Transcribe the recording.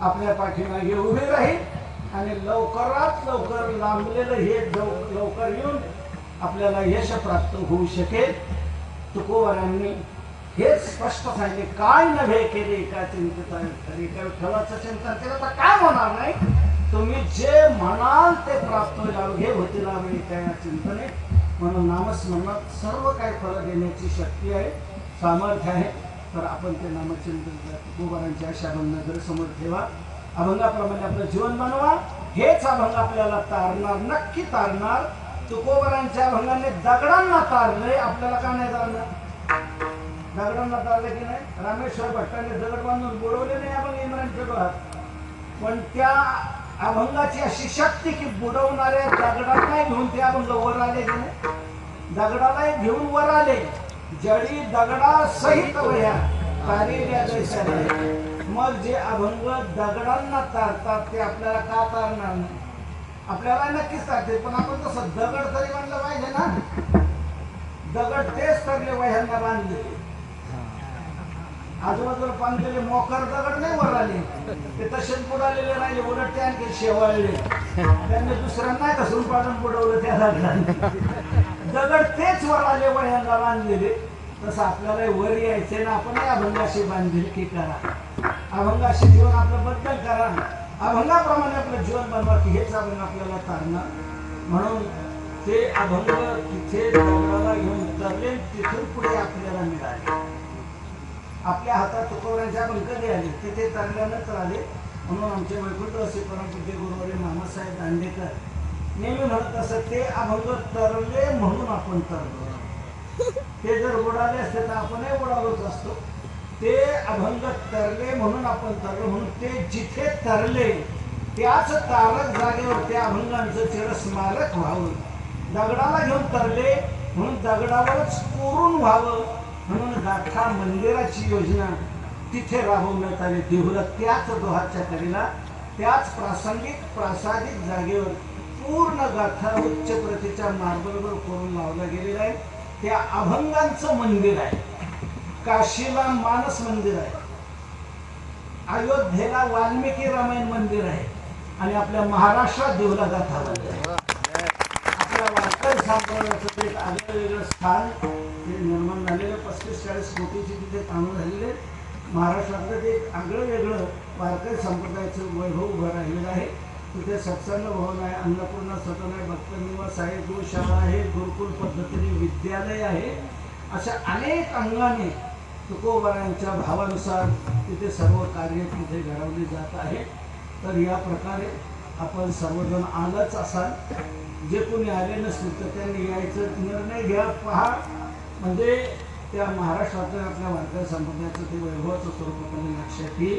आपल्या पाठीमागे उभे राहील आणि लवकरात लवकर लांबलेलं हे लव- लवकर येऊन आपल्याला यश प्राप्त होऊ शकेल. तुकोवरांनी हेच स्पष्ट सांगितले काय नव्हे केले एका चिंतित एका विठ्ठलाचं चिंतन केलं तर काय होणार नाही? तुम्ही जे म्हणाल ते प्राप्त होईल. हे होतील आम्ही त्या चिंतने. म्हणून नामस्मरणात सर्व काही फळ देण्याची शक्ती आहे सामर्थ्य आहे. तर आपण ते नामचंद्र तुकोबारांच्या अभंग नजर समोर ठेवा. अभंगाप्रमाणे आपलं जीवन बनवा. हेच अभंग आपल्याला तारणार नक्की तारणार. तुकोबरांच्या अभंगाने दगडांना तारलंय आपल्याला का नाही तारणार दगडांना तारलं की नाही? रामेश्वर भट्टाने दगड बांधून बुडवले नाही आपण इम्रानच्या डोळ्यात पण त्या अभंगाची अशी शक्ती की बुडवणाऱ्या दगडांनाही घेऊन ते अभंग वर आले की नाही? दगडालाही घेऊन वर आले. जडी दगडा सहित वया मग जे अभंग दगडांना तारतात ते आपल्याला का तारणार नाही? आपल्याला नक्कीच तारते पण आपण तसं दगड तरी म्हणलं पाहिजे ना. दगड तेच तरले वह्यांना बांधले. आजूबाजूला बांधलेले मोकर दगड नाही वर आले. ते तसेच बुडालेले राहिले उलट ते आणखी शेवाळले. त्यांनी दुसऱ्यांना घसरून पाडून बुडवलं त्या दगडांनी. दगड तेच वर आले वह्यांना बांधलेले. तसं आपल्याला वर यायचे ना आपण अभंगाशी बांधिलकी करा. अभंगाशी जीवन आपलं बदल करा. अभंगाप्रमाणे आपलं जीवन बनवा की हेच अभंग आपल्याला तारणार. म्हणून ते अभंग तिथे दगडाला घेऊन तरले तिथून पुढे आपल्याला मिळाले. आपल्या हातात तुकोऱ्यांच्या आपण कधी आले? तिथे तरल्यानंतर आले. म्हणून आमचे वैकुंठ असे परमपूज्य गुरुवारी मामासाहेब दांडेकर नेहमी म्हणत असत ते अभंग तरले म्हणून आपण तरलो. ते जर बुडाले असते तर आपणही बुडालोच असतो. ते अभंग तरले म्हणून आपण तरलो म्हणून ते जिथे तरले त्याच तारक जागेवर त्या अभंगांचं चिरस्मारक व्हावं. दगडाला घेऊन तरले म्हणून दगडावरच कोरून व्हावं. म्हणून गाथा मंदिराची योजना तिथे राबवण्यात आली देहुला त्याच दोहाच्या कडेला त्याच प्रासंगिक प्रासादिक जागेवर पूर्ण गाथा उच्च प्रतीच्या मार्बलवर करून लावला गेलेला आहे. त्या अभंगांचं मंदिर आहे. काशीला मानस मंदिर आहे. अयोध्येला वाल्मिकी रामायण मंदिर आहे. आणि आपल्या महाराष्ट्रात देवला गाथा मंदिर आहे. आपल्या वारकरी संप्रदायाचं ते एक आगळं वेगळं स्थान हे निर्माण झालेलं पस्तीस चाळीस कोटीची तिथे कामं झालेले महाराष्ट्रातलं ते एक आगळं वेगळं वारकरी संप्रदायाचं वैभव उभं राहिलेलं आहे. तिथे सत्संग भवन आहे अन्नपूर्णा सदन आहे भक्त निवास आहे गोशाळा आहे गुरुकुल पद्धतीने विद्यालय आहे. अशा अनेक अंगाने तुकोबारांच्या भावानुसार तिथे सर्व कार्य तिथे घडवले जात आहे. तर या प्रकारे आपण सर्वजण आलंच असाल. जे कोणी आले नसतील तर त्यांनी यायचं निर्णय घ्या पहा. म्हणजे त्या महाराष्ट्रातल्या आपल्या वारकरी संप्रदायाचं ते वैभवाचं स्वरूप आपण लक्षात येईल.